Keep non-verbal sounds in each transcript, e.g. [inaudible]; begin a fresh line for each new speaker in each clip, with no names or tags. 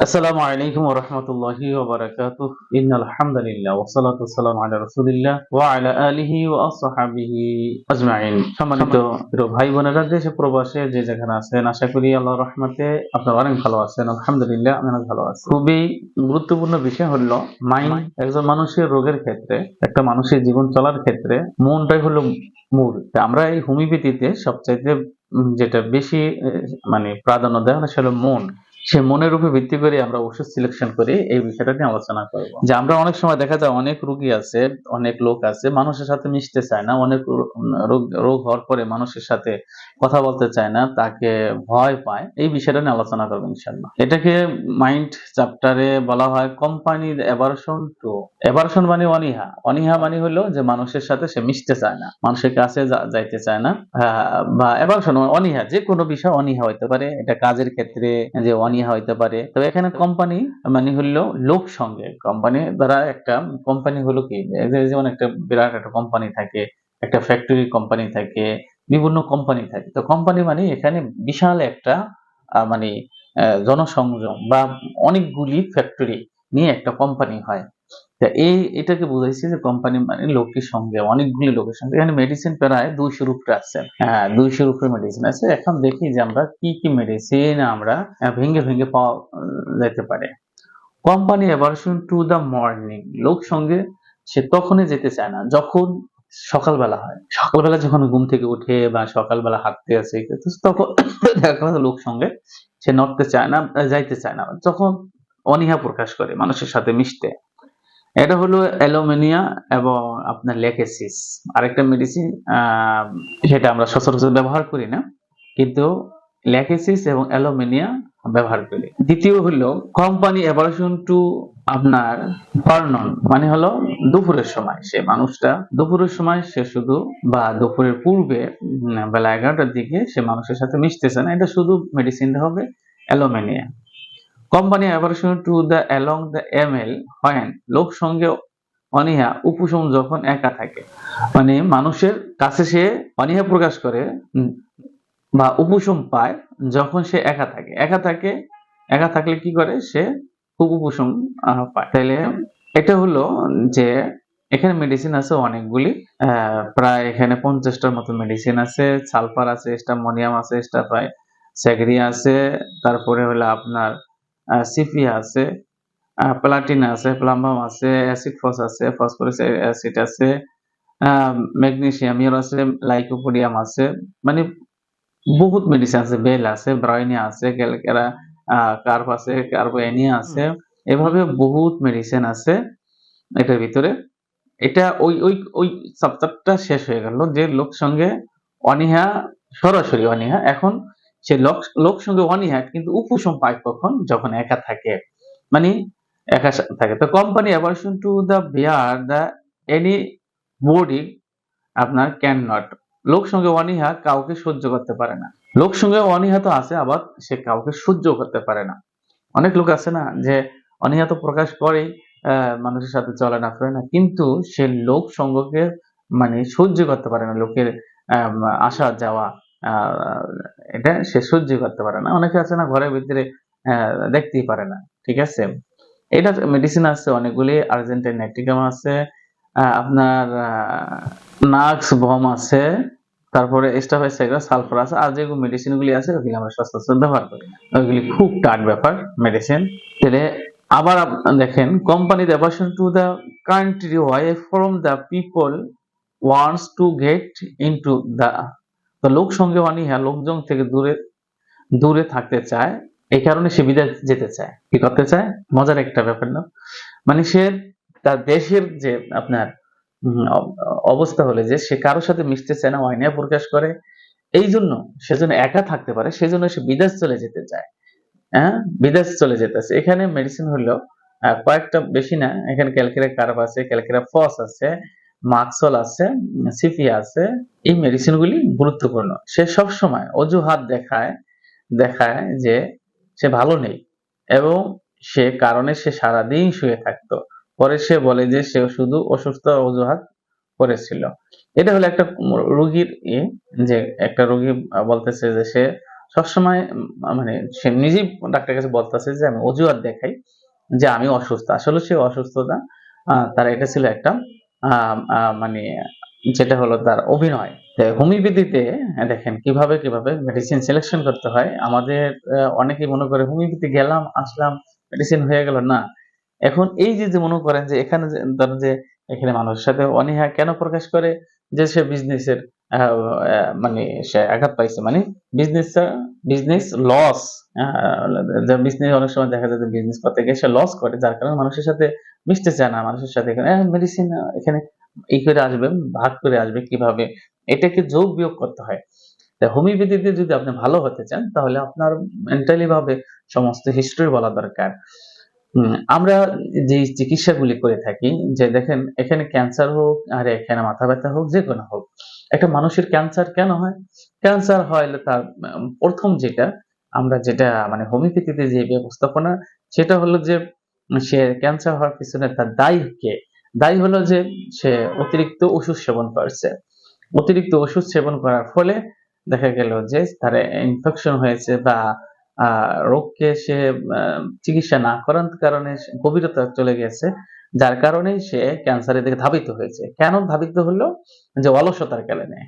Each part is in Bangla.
আসসালামু আলাইকুম ওয়া রাহমাতুল্লাহি ওয়া বারাকাতুহ ইন্নাল হামদুলিল্লাহ ওয়া সালাতু ওয়াসসালামু আলা রাসূলিল্লাহ ওয়া আলা আলিহি ওয়া আসহাবিহি আজমাইন। সম্মানিত ভাই বোনেরা দেশে প্রবাসে যে যেখানে আছেন আশা করি আল্লাহর রহমতে আপনারা অনেক ভালো আছেন। আলহামদুলিল্লাহ আমি অনেক ভালো আছি খুবই গুরুত্বপূর্ণ বিষয় হলো মাইন্ড। একজন মানুষের রোগের ক্ষেত্রে একটা মানুষের জীবন চলার ক্ষেত্রে মনটাই হলো মূল। আমরা এই হোমিওপ্যাথিতে সবচাইতে যেটা বেশি মানে প্রাধান্য দেওয়া হয় সেটা হলো মন। সে মনের উপর ভিত্তি করে আমরা ওষুধ সিলেকশন করি এই বিষয়টা নিয়ে আলোচনা করব। যে আমরা অনেক সময় দেখা যায় অনেক রোগী আছে, অনেক লোক আছে, মানুষের সাথে মিশতে চায় না, অনেক রোগ রোগ হওয়ার পরে মানুষের সাথে কথা বলতে চায় না, তাকে ভয় পায়, এই বিষয়টা নিয়ে আলোচনা করব ইনশাল্লাহ এটাকে মাইন্ড চ্যাপ্টারে বলা হয় কোম্পানির অ্যাভারশন টু অ্যাভারশন মানে অনীহা। অনীহা মানে হলো যে মানুষের সাথে সে মিশতে চায় না, মানুষের কাছে যাইতে চায় না বা অ্যাভারশন অনীহা, যে কোনো বিষয় অনীহা হইতে পারে। এটা কাজের ক্ষেত্রে, যে অনীহা হইতে পারে। তবে এখানে কোম্পানি মানে হলো লোক সঙ্গে। কোম্পানি দ্বারা একটা কোম্পানি হলো কি? যেমন একটা বিরাট একটা কোম্পানি থাকে একটা ফ্যাক্টরি কোম্পানি থাকে বিভিন্ন কোম্পানি থাকে। তো কোম্পানি মানে এখানে বিশাল একটা মানে আহ, জনসংযোগ বা অনেকগুলি ফ্যাক্টরি নিয়ে একটা কোম্পানি হয়। এই, এটাকে বুঝাইছে যে কোম্পানি মানে লোকের সঙ্গে, অনেকগুলি লোকের সঙ্গে। এখানে মেডিসিন প্রায় দুইশোর উপরে আছে। হ্যাঁ দুইশোর উপরে মেডিসিন আছে। এখন দেখি যে আমরা কি কি মেডিসিন আমরা ভেঙে ভেঙে পাওয়া যেতে পারে। Company aversion to the morning লোক সঙ্গে সে তখনই যেতে চায় না, যখন সকালবেলা হয়। সকালবেলা যখন ঘুম থেকে উঠে বা সকালবেলা হাঁটতে আসে, তখন [coughs] দেখা লোক সঙ্গে সে নড়তে চায় না, যাইতে চায় না। যখন অনীহা প্রকাশ করে মানুষের সাথে মিশতে। এটা হলো অ্যালোমিনিয়া এবং আপনার লেকেসিস আরেকটা মেডিসিন সেটা আমরা সচরাচর ব্যবহার করি না, কিন্তু ল্যাকেসিস এবং অ্যালুমিনিয়া ব্যবহার করি। দ্বিতীয় হলো কোম্পানি অ্যাভারশন টু আপনার ফর্নন মানে হলো দুপুরের সময়। সে মানুষটা দুপুরের সময় সে শুধু বা দুপুরের পূর্বে বেলা এগারোটার দিকে সে মানুষের সাথে মিশতেছে না, এটা শুধু মেডিসিন হবে alumina. Company aversion to the along the M L হয় লোক সঙ্গে অনীহা, উপশম যখন একা থাকে। মানে মানুষের কাছে সে অনীহা প্রকাশ করে বা উপশম পায় যখন সে একা থাকে। একা থাকে, একা থাকলে কি করে? সে খুব উপশম পায়। তাহলে এটা হলো যে এখানে মেডিসিন আছে অনেকগুলি। প্রায় এখানে পঞ্চাশটার মতো মেডিসিন আছে। সালফার আছে স্টামোনিয়াম আছে স্টাফাই স্যাগ্রিয়া আছে। তারপরে হলো আপনার সিফিয়া আছে প্লাটিন আছে প্লাম্বাম আছে অ্যাসিড ফস আছে ফসফরাস অ্যাসিড আছে ম্যাগনেসিয়াম ইউর আছে লাইকোপোডিয়াম আছে মানে বহুত মেডিসিন আছে বেল আছে ব্রাইনিয়া আছে ক্যালকেরা কার্ভ আছে কার্বোএনিয়া আছে এভাবে বহুত মেডিসিন আছে এটার ভিতরে। এটা ওই ওই ওই চ্যাপ্টারটা শেষ হয়ে গেল যে লোক সঙ্গে অনীহা সরাসরি অনীহা এখন সে লোক লোক সঙ্গে অনীহা কিন্তু উপশম পায় কখন? যখন একা থাকে। মানে একা থাকে। তো company aversion to the bear the any body আপনার ক্যান নট লোক সঙ্গে অনীহা কাউকে সহ্য করতে পারে না। লোক সঙ্গে অনীহা তো আছে আবার সে কাউকে সহ্য করতে পারে না। অনেক লোক আছে না যে অনীহা তো প্রকাশ আহ, মানুষের সাথে চলে না ফেরে না কিন্তু সে লোক সঙ্গকে মানে সহ্য করতে পারে না। লোকের আসা যাওয়া এটা সে সহ্য করতে পারে না। অনেকে আছে না, ঘরের ভিতরে দেখতেই পারে না, ঠিক আছে? এটা মেডিসিন আছে, অনেকগুলি। আর্জেন্টাইন নাইট্রিকাম আছে আপনার নাক্স বম আছে, তারপরে স্টাফাইসাইডা সালফার আছে, আর যেগুলো মেডিসিন গুলি আছে, ওগুলি আমরা সচরাচর ব্যবহার করি ওইগুলি খুব টাট ব্যাপার মেডিসিন তাহলে আবার দেখেন company aversion to the country why from the people wants to get into the তো লোক সঙ্গে অনীহা লোকজন থেকে দূরে দূরে থাকতে চায়, এই কারণে সে বিদেশ যেতে চায়। কি করতে চায়? মজার একটা ব্যাপার না। মানে সে তার দেশের যে আপনার অবস্থা হলে যে সে কারোর সাথে মিশতে চায় না অনীহা প্রকাশ করে, এই জন্য সেজন্য একা থাকতে পারে সেজন্য সে বিদেশ চলে যেতে চায়। হ্যাঁ? বিদেশ চলে যেতেছে এখানে মেডিসিন হলো কয়েকটা বেশি না, এখানে ক্যালকেরা কার্ভ আছে ক্যালকেরা ফস আছে মাক্সল আছে সিফিয়া আছে এই মেডিসিন গুলি গুরুত্বপূর্ণ। সে সব সময় অজুহাত দেখায় দেখায় যে সে ভালো নেই এবং সে কারণে সে সারাদিন শুয়ে থাকতো। পরে সে বলে যে সে শুধু অসুস্থ অজুহাত করেছিল। এটা হলো একটা রোগীর ই, যে একটা রোগী বলতেছে যে সে সবসময় মানে সে নিজেই ডাক্তারের কাছে বলতেছে যে আমি অজুহাত দেখাই যে আমি অসুস্থ। আসলে সে অসুস্থতা তার এটা ছিল একটা মানে যেটা হলো তার অভিনয়। হোমিওপ্যাথিতে দেখেন কীভাবে কীভাবে মেডিসিন সিলেকশন করতে হয়। আমাদের অনেকেই মনে করে হোমিওপ্যাথি গেলাম, আসলাম মেডিসিন হয়ে গেল। না, এখন এই যে মনে করেন যে, এখানে ধরেন যে, এখানে মানুষের সাথে অনীহা কেন প্রকাশ করে? যে সে বিজনেসের মানে সে আঘাত পাইছে মানে বিজনেস বিজনেস লস বিজনেস অনেক সময় দেখা যায় যে বিজনেস করতে গিয়ে সে লস করে, যার কারণে মানুষের সাথে মিশতে চায় না, মানুষের সাথে এখানে মেডিসিন এখানে ই করে আসবে, ভাগ করে আসবে কীভাবে? এটাকে যোগ বিয়োগ করতে হয়। হোমিওপ্যাথিতে যদি আপনি ভালো হতে চান, তাহলে আপনার মেন্টালি ভাবে সমস্ত হিস্ট্রি বলা দরকার। আমরা যে চিকিৎসাগুলি করে থাকি, যে দেখেন এখানে ক্যান্সার হোক, আর এখানে মাথা ব্যথা হোক, যে কোনো হোক, একটা মানুষের ক্যান্সার কেন হয়? ক্যান্সার হয় তার প্রথম যেটা আমরা যেটা মানে হোমিওপ্যাথিতে যে ব্যবস্থাপনা, সেটা হলো যে সে ক্যান্সার হওয়ার পিছনে তার দায়ী কে? দায়ী হলো যে সে অতিরিক্ত ওষুধ সেবন করছে। অতিরিক্ত ওষুধ সেবন করার ফলে দেখা গেল যে তার ইনফেকশন হয়েছে বা রোগকে সে চিকিৎসা না করার কারণে গভীরতা চলে গেছে, যার কারণেই সে ক্যান্সারের দিকে ধাবিত হয়েছে। কেন ধাবিত হলো? যে অলসতার কারণে।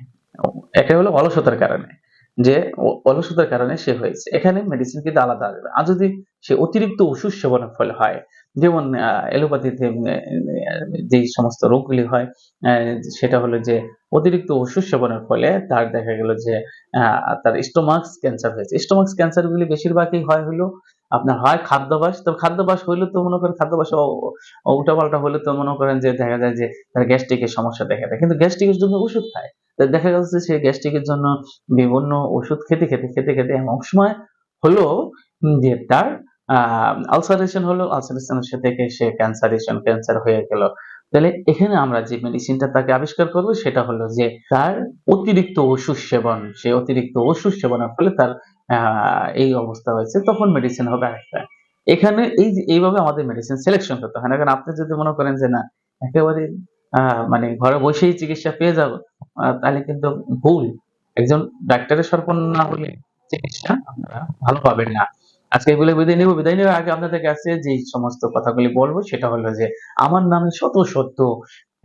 এটা হলো অলসতার কারণে। যে অলসতার কারণে সে হয়েছে। এখানে মেডিসিন কিন্তু আলাদা আসবে আর যদি সে অতিরিক্ত ওষুধ সেবনের ফলে হয়, যেমন এলোপ্যাথিতে যে সমস্ত রোগগুলি হয় সেটা হলো যে অতিরিক্ত ওষুধ সেবনের ফলে তার দেখা গেল যে তার স্টোমাক্স ক্যান্সার হয়েছে। স্টোমাক্স ক্যান্সারগুলি বেশিরভাগই হয় হলো আপনার হয় খাদ্যাভ্যাস, তো খাদ্যাভ্যাস হইলে তো মনে করেন খাদ্যাভ্যাস উল্টা পাল্টা হলে তো মনে করেন যে দেখা যায় যে তার গ্যাস্ট্রিকের সমস্যা দেখা দেয়। কিন্তু গ্যাস্ট্রিকের জন্য ওষুধ খায়। দেখা যাচ্ছে সে গ্যাস্ট্রিকের জন্য বিভিন্ন ওষুধ খেতে খেতে খেতে খেতে এমন সময় হলো যে তার আলসারেশন হলো। আলসারেশনের সাথে সে ক্যান্সারেশন ক্যান্সার হয়ে গেল। তাহলে এখানে আমরা যে মেডিসিনটা তাকে আবিষ্কার করব সেটা হলো যে তার অতিরিক্ত ওষুধ সেবন, সে অতিরিক্ত ওষুধ সেবনের ফলে তার এই অবস্থা হয়েছে, তখন মেডিসিন হবে আরেকটা। এখানে এই এইভাবে আমাদের মেডিসিন সিলেকশন করতে হয় না। কারণ আপনি যদি মনে করেন যে না, একেবারে মানে ঘরে বসেই চিকিৎসা পেয়ে যাব তাহলে কিন্তু ভুল। একজন ডাক্তারের সরপন না হলে চিকিৎসা আপনারা ভালো পাবেন না। আজকে এগুলো বিদায় নেব বিদায় নেওয়ার আগে আপনাদের কাছে যে সমস্ত কথাগুলি বলব সেটা হলো যে আমার নামে শত শত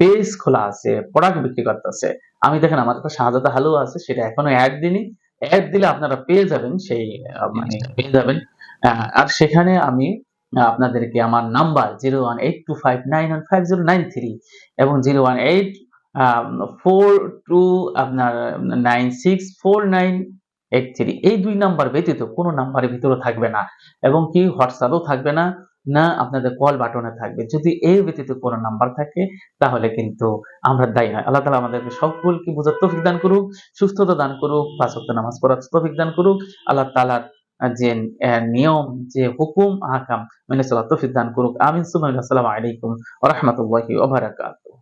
পেজ খোলা আছে প্রোডাক্ট বিক্রি করতেছে আমি দেখেন আমার কাছে শাহজাদা হালুয়া আছে সেটা এখনও অ্যাড দিনি অ্যাড দিলে আপনারা পেয়ে যাবেন সেই মানে পেয়ে যাবেন। আর সেখানে আমি আপনাদেরকে আমার number zero one eight two five nine one five zero nine three এবং zero one eight four two আপনার nine six four nine eight three. এই দুই নাম্বার ব্যতীত কোনো নাম্বারের ভিতরে থাকবে না এবং কি হোয়াটসঅ্যাপও থাকবে না না আপনাদের কল বাটনে থাকবে। যদি এর ব্যতীত কোনো নাম্বার থাকে, তাহলে কিন্তু আমরা দায়ী নয়। আল্লাহ তালা আমাদেরকে সকলকে বোঝার তৌফিক দান করুক, সুস্থতা দান করুক, পাঁচ ওয়াক্ত নামাজ পড়ার তৌফিক দান করুক। আল্লাহ তালার যে নিয়ম, যে হুকুম, আহকাম মেনে চলার তৌফিক দান করুক। আমিন। সুবহানাল্লাহ। আসসালামু আলাইকুম ওয়া রাহমাতুল্লাহি ওয়া বারাকাতুহু।